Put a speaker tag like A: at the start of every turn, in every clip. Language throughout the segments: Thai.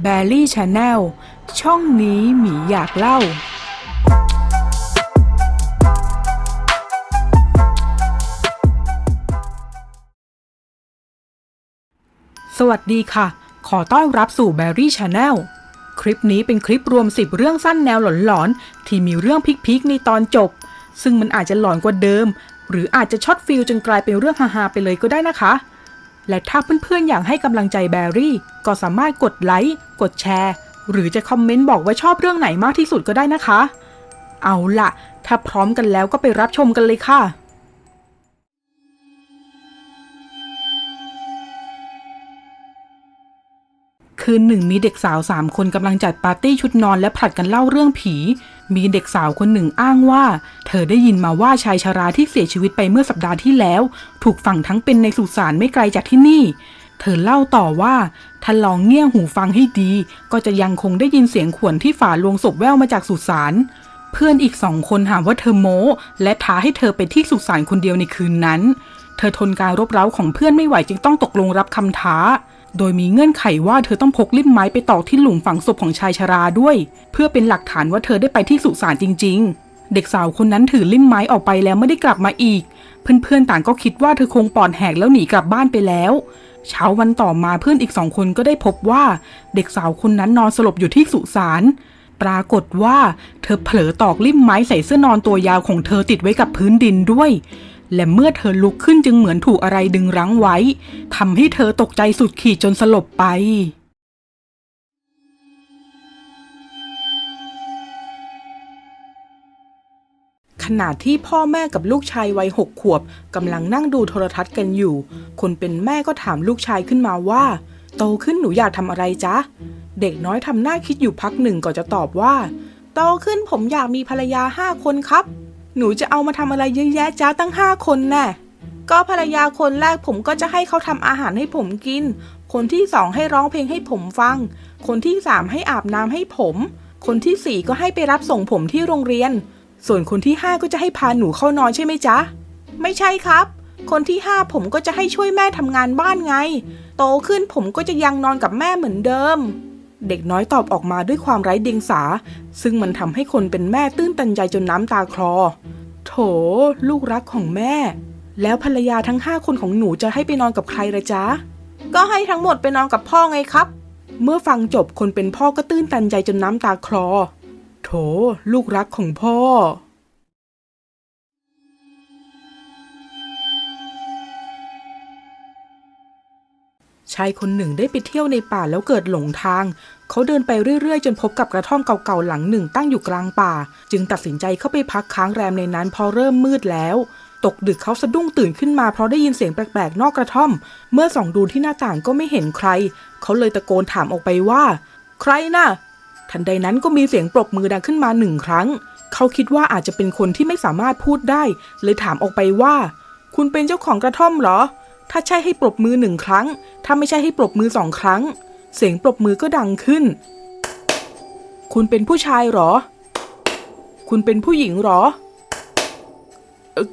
A: แบลลี่ชาแนลช่องนี้หมีอยากเล่า สวัสดีค่ะ ขอต้อนรับสู่ Berry Channel คลิปนี้เป็นคลิปรวม 10 เรื่องสั้นแนวหลอนๆ ที่มีเรื่องพิกๆ ในตอนจบ ซึ่งมันอาจจะหลอนกว่าเดิม หรืออาจจะช็อตฟิลจนกลายเป็นเรื่องฮาๆไปเลยก็ได้นะคะ และถ้าเพื่อนๆอยากให้กำลังใจแบรี่ ก็สามารถกดไลค์ กดแชร์ หรือจะคอมเมนต์บอกว่าชอบเรื่องไหนมากที่สุดก็ได้นะคะ เอาล่ะ ถ้าพร้อมกันแล้วก็ไปรับชมกันเลยค่ะ คืนหนึ่งมีเด็กสาวสามคนกำลังจัดปาร์ตี้ชุดนอนและผลัดกันเล่าเรื่องผี มีเด็กสาวคนหนึ่งอ้างว่า เธอได้ยินมาว่าชายชราที่เสียชีวิตไปเมื่อสัปดาห์ที่แล้ว ถูกฝังทั้งเป็นในสุสานไม่ไกลจากที่นี่ เธอเล่าต่อว่าถ้าลองเงี่ยหูฟังให้ดี ก็จะยังคงได้ยินเสียงขวนที่ฝาลวงศพแว่วมาจากสุสานเพื่อนอีกสองคนหาว่าเธอโม้ และท้าให้เธอไปที่สุสานคนเดียวในคืนนั้น เธอทนการรบเร้าของเพื่อนไม่ไหวจึงต้องตกลงรับคำท้า โดยมีเงื่อนไขว่าเธอต้องพกลิ่มไม้ไปตอกที่หลุมฝังศพของชายชราด้วย เพื่อเป็นหลักฐานว่าเธอได้ไปที่สุสานจริง ๆ เด็กสาวคนนั้นถือลิ่มไม้ออกไปแล้วไม่ได้กลับมาอีก เพื่อนๆต่างก็คิดว่าเธอคงปอดแหกแล้วหนีกลับบ้านไปแล้วเช้าวันต่อมาเพื่อนอีกสองคนก็ได้พบว่า เด็กสาวคนนั้นนอนสลบอยู่ที่สุสานปรากฏว่า เธอเผลอตอกลิ่มไม้ใส่เสื้อนอนตัวยาวของเธอติดไว้กับพื้นดินด้วย และเมื่อเธอลุกขึ้นจึงเหมือนถูกอะไรดึงรั้งไว้ทำให้เธอตกใจสุดขีดจนสลบไป ขณะที่พ่อแม่กับลูกชายวัยหกขวบกำลังนั่งดูโทรทัศน์กันอยู่ คนเป็นแม่ก็ถามลูกชายขึ้นมาว่า โตขึ้นหนูอยากทำอะไรจ๊ะ เด็กน้อยทำหน้าคิดอยู่พักหนึ่งก่อนจะตอบว่า โตขึ้นผมอยากมีภรรยาห้าคนครับ หนูจะเอามาทำอะไรเยอะแยะจ้าตั้งห้าคนแน่ก็ภรรยาคนแรกผมก็จะให้เขาทำอาหารให้ผมกิน คนที่สองให้ร้องเพลงให้ผมฟัง คนที่สามให้อาบน้ำให้ผม คนที่สี่ก็ให้ไปรับส่งผมที่โรงเรียน ส่วนคนที่ห้าก็จะให้พาหนูเข้านอนใช่ไหมจ๊ะ ไม่ใช่ครับ คนที่ห้าผมก็จะให้ช่วยแม่ทำงานบ้านไง โตขึ้นผมก็จะยังนอนกับแม่เหมือนเดิม เด็กน้อยตอบออกมาด้วยความไร้เดียงสา ซึ่งมันทำให้คนเป็นแม่ตื้นตันใจจนน้ำตาคลอ โถ ลูกรักของแม่ แล้วภรรยาทั้งห้าคนของหนูจะให้ไปนอนกับใครละจ๊ะ ก็ให้ทั้งหมดไปนอนกับพ่อไงครับ เมื่อฟังจบคนเป็นพ่อก็ตื้นตันใจจนน้ำตาคลอ โถ ลูกรักของพ่อ ชายคนหนึ่งได้ไปเที่ยวในป่าแล้วเกิดหลงทาง เขาเดินไปเรื่อยๆ จนพบกับกระท่อมเก่าๆหลังหนึ่งตั้งอยู่กลางป่า จึงตัดสินใจเข้าไปพักค้างแรมในนั้นพอเริ่มมืดแล้ว ตกดึกเขาสะดุ้งตื่นขึ้นมาเพราะได้ยินเสียงแปลกๆ นอกกระท่อม เมื่อส่องดูที่หน้าต่างก็ไม่เห็นใคร เขาเลยตะโกนถามออกไปว่า ใครน่ะ ทันใดนั้นก็มีเสียงปรบมือดังขึ้นมาหนึ่งครั้ง เขาคิดว่าอาจจะเป็นคนที่ไม่สามารถพูดได้ เลยถามออกไปว่า คุณเป็นเจ้าของกระท่อมเหรอ ถ้าใช่ให้ปรบมือหนึ่งครั้ง ถ้าไม่ใช่ให้ปรบมือสองครั้ง เสียงปรบมือก็ดังขึ้น คุณเป็นผู้ชายหรอ คุณเป็นผู้หญิงหรอ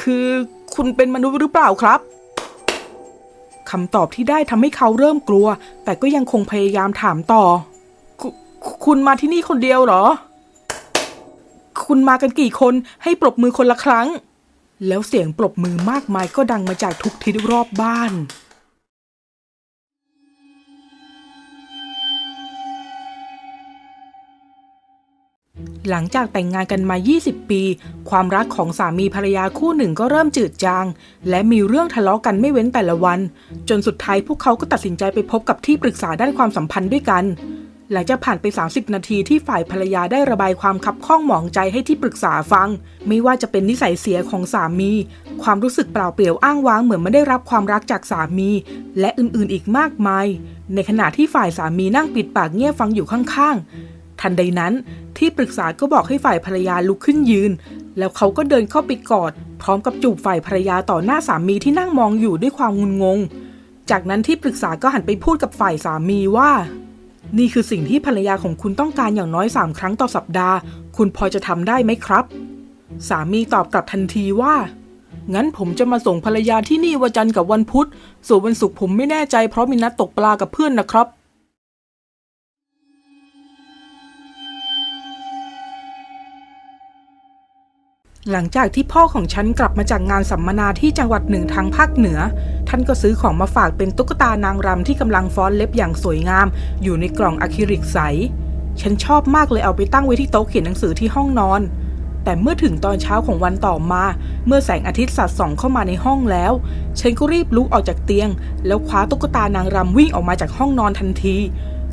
A: คือคุณเป็นมนุษย์หรือเปล่าครับคำตอบที่ได้ทำให้เขาเริ่มกลัว แต่ก็ยังคงพยายามถามต่อคุคุณมาที่นี่คนเดียวหรอ คุณมากันกี่คนให้ปรบมือคนละครั้ง แล้วเสียงปรบมือมากมายก็ดังมาจากทุกทิศรอบบ้าน หลังจากแต่งงานกันมา 20 ปี ความรักของสามีภรรยาคู่หนึ่งก็เริ่มจืดจาง และมีเรื่องทะเลาะกันไม่เว้นแต่ละวัน จนสุดท้ายพวกเขาก็ตัดสินใจไปพบกับที่ปรึกษาด้านความสัมพันธ์ด้วยกัน หลังจากผ่านไป 30 นาทีที่ฝ่ายภรรยาได้ระบายความคับข้องหมองใจให้ที่ปรึกษาฟัง ไม่ว่าจะเป็นนิสัยเสียของสามี ความรู้สึกเปล่าเปลี่ยวอ้างว้างเหมือนไม่ได้รับความรักจากสามี และอื่นๆอีกมากมาย ในขณะที่ฝ่ายสามีนั่งปิดปากเงียบฟังอยู่ข้างๆ ทันใดนั้น ที่ปรึกษาก็บอกให้ฝ่ายภรรยาลุกขึ้นยืน แล้วเขาก็เดินเข้าไปกอด พร้อมกับจูบฝ่ายภรรยาต่อหน้าสามีที่นั่งมองอยู่ด้วยความงุนงง จากนั้นที่ปรึกษาก็หันไปพูดกับฝ่ายสามีว่า นี่คือสิ่งที่ภรรยาของคุณต้องการอย่างน้อยสามครั้งต่อสัปดาห์ คุณพอจะทำได้ไหมครับ สามีตอบกลับทันทีว่า งั้นผมจะมาส่งภรรยาที่นี่วันจันทร์กับวันพุธ ส่วนวันศุกร์ผมไม่แน่ใจเพราะมีนัดตกปลากับเพื่อนนะครับ หลังจากที่พ่อของฉันกลับมาจากงานสัมมนาที่จังหวัดหนึ่งทางภาคเหนือ ท่านก็ซื้อของมาฝากเป็นตุ๊กตานางรำที่กำลังฟ้อนเล็บอย่างสวยงาม อยู่ในกล่องอะคริลิกใส ฉันชอบมากเลยเอาไปตั้งไว้ที่โต๊ะเขียนหนังสือที่ห้องนอน แต่เมื่อถึงตอนเช้าของวันต่อมา เมื่อแสงอาทิตย์สาดส่องเข้ามาในห้องแล้ว ฉันก็รีบลุกออกจากเตียง แล้วคว้าตุ๊กตานางรำวิ่งออกมาจากห้องนอนทันที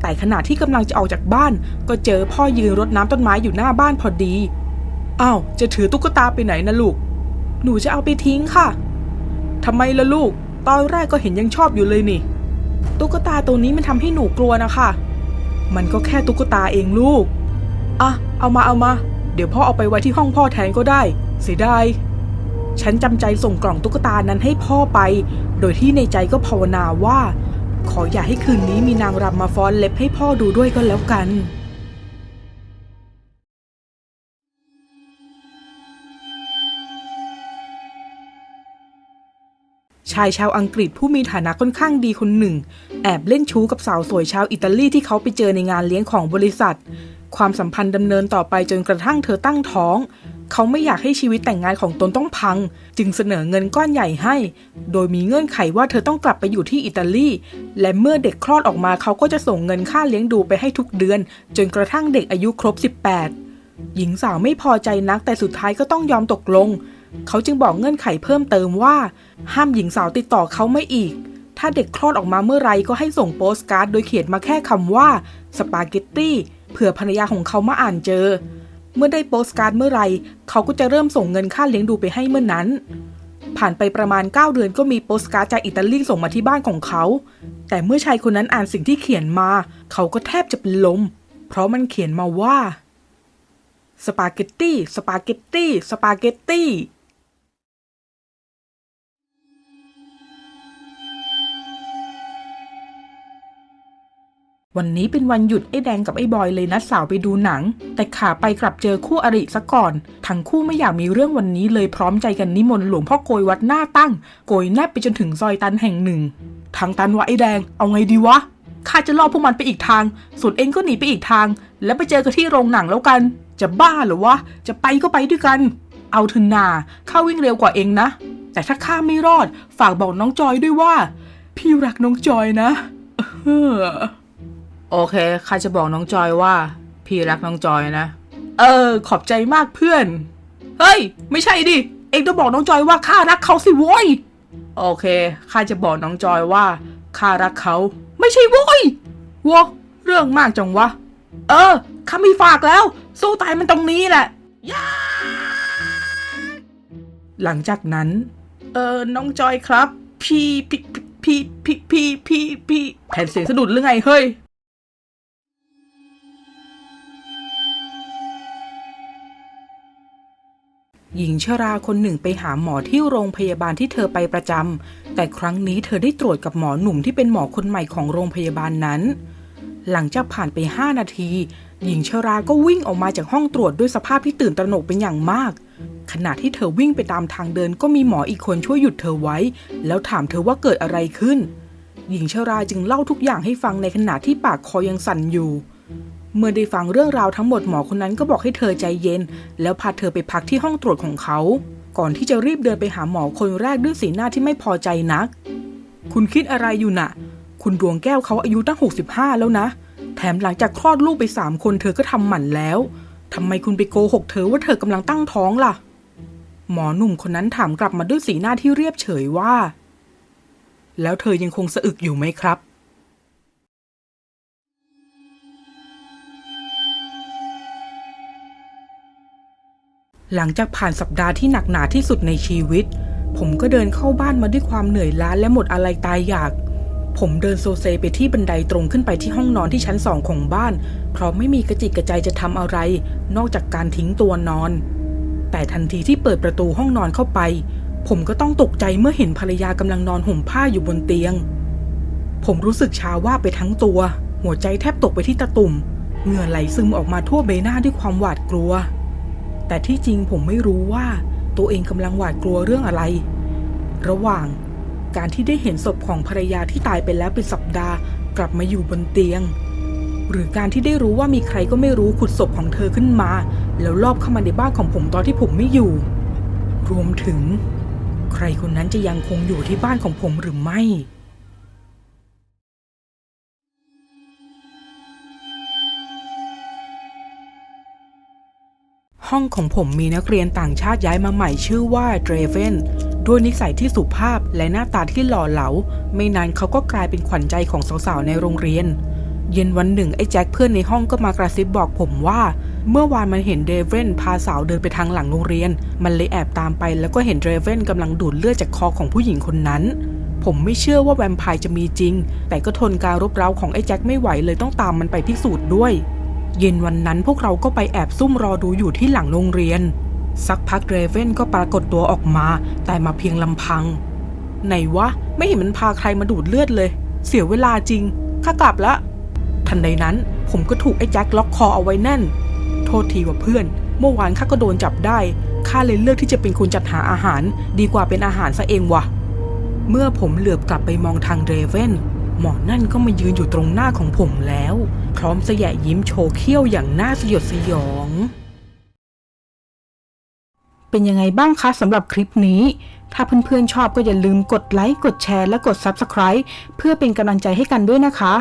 A: แต่ขณะที่กำลังจะออกจากบ้าน ก็เจอพ่อยืนรดน้ำต้นไม้อยู่หน้าบ้านพอดี อ้าว จะถือตุ๊กตาไปไหนนะลูก หนูจะเอาไปทิ้งค่ะ ทำไมล่ะลูก ตอนแรกก็เห็นยังชอบอยู่เลยนี่ ตุ๊กตาตัวนี้มันทำให้หนูกลัวนะคะ มันก็แค่ตุ๊กตาเองลูก อะ เอามาเอามา เดี๋ยวพ่อเอาไปไว้ที่ห้องพ่อแทนก็ได้ เสียดาย ฉันจำใจส่งกล่องตุ๊กตานั้นให้พ่อไป โดยที่ในใจก็ภาวนาว่า ขออย่าให้คืนนี้มีนางรำมาฟ้อนเล็บให้พ่อดูด้วยก็แล้วกัน ชายชาวอังกฤษผู้มีฐานะค่อนข้างดีคนหนึ่ง แอบเล่นชู้กับสาวสวยชาวอิตาลีที่เขาไปเจอในงานเลี้ยงของบริษัท ความสัมพันธ์ดำเนินต่อไปจนกระทั่งเธอตั้งท้อง เขาไม่อยากให้ชีวิตแต่งงานของตนต้องพัง จึงเสนอเงินก้อนใหญ่ให้ โดยมีเงื่อนไขว่าเธอต้องกลับไปอยู่ที่อิตาลี และเมื่อเด็กคลอดออกมาเขาก็จะส่งเงินค่าเลี้ยงดูไปให้ทุกเดือน จนกระทั่งเด็กอายุครบ 18หญิงสาวไม่พอใจนักแต่สุดท้ายก็ต้องยอมตกลง เขาจึงบอกเงื่อนไขเพิ่มเติมว่า ห้ามหญิงสาวติดต่อเขาไม่อีก ถ้าเด็กคลอดออกมาเมื่อไรก็ให้ส่งโปสการ์ดโดยเขียนมาแค่คำว่าสปาเกตตี้เผื่อภรรยาของเขามาอ่านเจอ เมื่อได้โปสการ์ดเมื่อไร เขาก็จะเริ่มส่งเงินค่าเลี้ยงดูไปให้เมื่อนั้น ผ่านไปประมาณ 9 เดือนก็มีโปสการ์ดจากอิตาลีส่งมาที่บ้านของเขา แต่เมื่อชายคนนั้นอ่านสิ่งที่เขียนมา เขาก็แทบจะเป็นลม เพราะมันเขียนมาว่าสปาเกตตี้ สปาเกตตี้ สปาเกตตี้ วันนี้เป็นวันหยุดไอ้แดงกับไอ้บอยเลยนัดสาวไปดูหนัง แต่ขาไปกลับเจอคู่อริซะก่อน ทั้งคู่ไม่อยากมีเรื่องวันนี้เลยพร้อมใจกันนิมนต์หลวงพ่อโกยวัดหน้าตั้ง โกยแนบไปจนถึงซอยตันแห่งหนึ่ง ทางตันวะไอ้แดง เอาไงดีวะข้าจะล่อพวกมันไปอีกทาง ส่วนเองก็หนีไปอีกทาง แล้วไปเจอกันที่โรงหนังแล้วกัน จะบ้าเหรอวะ จะไปก็ไปด้วยกัน เอาเถอะนาข้าวิ่งเร็วกว่าเองนะ แต่ถ้าข้าไม่รอด ฝากบอกน้องจอยด้วยว่า พี่รักน้องจอยนะ เออ โอเคข้าจะบอกน้องจอยว่า พี่รักน้องจอยนะ เออ ขอบใจมากเพื่อน เฮ้ย ไม่ใช่ดิ เองต้องบอกน้องจอยว่าข้ารักเขาสิโว้ย โอเคข้าจะบอกน้องจอยว่าข้ารักเขา ไม่ใช่โว้ยวะเรื่องมากจังวะ เออข้ามีฝากแล้ว สู้ตายมันตรงนี้แหละยาหลังจากนั้น เออน้องจอยครับ พี่พี่พี่พี่พี่พี่พี่แผ่นเสียงสะดุดหรือไงเฮ้ย หญิงชราคนหนึ่งไปหาหมอที่โรงพยาบาลที่เธอไปประจำ แต่ครั้งนี้เธอได้ตรวจกับหมอหนุ่มที่เป็นหมอคนใหม่ของโรงพยาบาลนั้น หลังจากผ่านไป 5 นาที หญิงชราก็วิ่งออกมาจากห้องตรวจด้วยสภาพที่ตื่นตระหนกเป็นอย่างมาก ขณะที่เธอวิ่งไปตามทางเดินก็มีหมออีกคนช่วยหยุดเธอไว้ แล้วถามเธอว่าเกิดอะไรขึ้น หญิงชราจึงเล่าทุกอย่างให้ฟังในขณะที่ปากคอยังสั่นอยู่ เมื่อได้ฟังเรื่องราวทั้งหมดหมอคนนั้นก็บอกให้เธอใจเย็น แล้วพาเธอไปพักที่ห้องตรวจของเขา ก่อนที่จะรีบเดินไปหาหมอคนแรกด้วยสีหน้าที่ไม่พอใจนัก คุณคิดอะไรอยู่น่ะ คุณดวงแก้วเขาอายุตั้ง 65 แล้วนะ แถมหลังจากคลอดลูกไปสามคนเธอก็ทำหมันแล้วทำไมคุณไปโกหกเธอว่าเธอกำลังตั้งท้องล่ะ หมอหนุ่มคนนั้นถามกลับมาด้วยสีหน้าที่เรียบเฉยว่า แล้วเธอยังคงสะอึกอยู่ไหมครับ หลังจากผ่านสัปดาห์ที่หนักหนาที่สุดในชีวิต ผมก็เดินเข้าบ้านมาด้วยความเหนื่อยล้าและหมดอะไรตายอยาก ผมเดินโซเซไปที่บันไดตรงขึ้นไปที่ห้องนอนที่ชั้นสองของบ้าน เพราะไม่มีกระจิกกระใจจะทำอะไร นอกจากการทิ้งตัวนอน แต่ทันทีที่เปิดประตูห้องนอนเข้าไป ผมก็ต้องตกใจเมื่อเห็นภรรยากำลังนอนห่มผ้าอยู่บนเตียง ผมรู้สึกชาว่าไปทั้งตัว หัวใจแทบตกไปที่ตะตุ่มเหงื่อไหลซึมออกมาทั่วใบหน้าด้วยความหวาดกลัว แต่ที่จริงผมไม่รู้ว่าตัวเองกำลังหวาดกลัวเรื่องอะไร ระหว่างการที่ได้เห็นศพของภรรยาที่ตายไปแล้วเป็นสัปดาห์กลับมาอยู่บนเตียง หรือการที่ได้รู้ว่ามีใครก็ไม่รู้ขุดศพของเธอขึ้นมา แล้วลอบเข้ามาในบ้านของผมตอนที่ผมไม่อยู่ รวมถึง ใครคนนั้นจะยังคงอยู่ที่บ้านของผมหรือไม่ ห้องของผมมีนักเรียนต่างชาติย้ายมาใหม่ชื่อว่าเดรเวนด้วยนิสัยที่สุภาพและหน้าตาที่หล่อเหลา ไม่นานเขาก็กลายเป็นขวัญใจของสาวๆในโรงเรียน เย็นวันหนึ่งไอ้แจ็คเพื่อนในห้องก็มากระซิบบอกผมว่า เมื่อวานมันเห็นเดเวนพาสาวเดินไปทางหลังโรงเรียน มันเลยแอบตามไปแล้วก็เห็นเดเวนกำลังดูดเลือดจากคอของผู้หญิงคนนั้นผมไม่เชื่อว่าแวมไพร์จะมีจริง แต่ก็ทนการรบเร้าของไอ้แจ็คไม่ไหวเลยต้องตามมันไปพิสูจน์ด้วย เย็นวันนั้นพวกเราก็ไปแอบซุ่มรอดูอยู่ที่หลังโรงเรียน สักพักเรเวนก็ปรากฏตัวออกมา แต่มาเพียงลำพัง ไหนวะ ไม่เห็นมันพาใครมาดูดเลือดเลย เสียเวลาจริง ข้ากลับละ ทันใดนั้นผมก็ถูกไอ้แจ็คล็อกคอเอาไว้แน่น โทษทีว่าเพื่อน เมื่อวานข้าก็โดนจับได้ข้าเลยเลือกที่จะเป็นคนจัดหาอาหาร ดีกว่าเป็นอาหารซะเองวะเมื่อผมเหลือบกลับไปมองทางเรเวน หมอนั่นก็มายืนอยู่ตรงหน้าของผมแล้ว พร้อมสยะยิ้มโชว์เขี้ยวอย่างน่าสยดสยอง เป็นยังไงบ้างคะสำหรับคลิปนี้ ถ้าเพื่อนๆชอบก็อย่าลืมกดไลค์ กดแชร์และกด Subscribe เพื่อเป็นกำลังใจให้กันด้วยนะคะ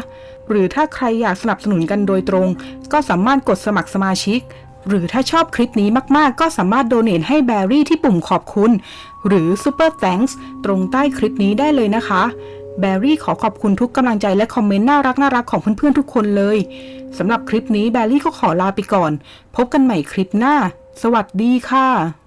A: หรือถ้าใครอยากสนับสนุนกันโดยตรง ก็สามารถกดสมัครสมาชิก หรือถ้าชอบคลิปนี้มากๆ ก็สามารถโดเน a ให้แบรี่ที่ปุ่มขอบคุณ หรือ Super Thanks ตรงใต้คลิปนี้ได้เลยนะคะ แบรี่ขอขอบคุณทุกกำลังใจและคอมเมนต์น่ารักน่ารักของเพื่อนๆทุกคนเลยสำหรับคลิปนี้แบรี่ก็ขอลาไปก่อน พบกันใหม่คลิปหน้า สวัสดีค่ะ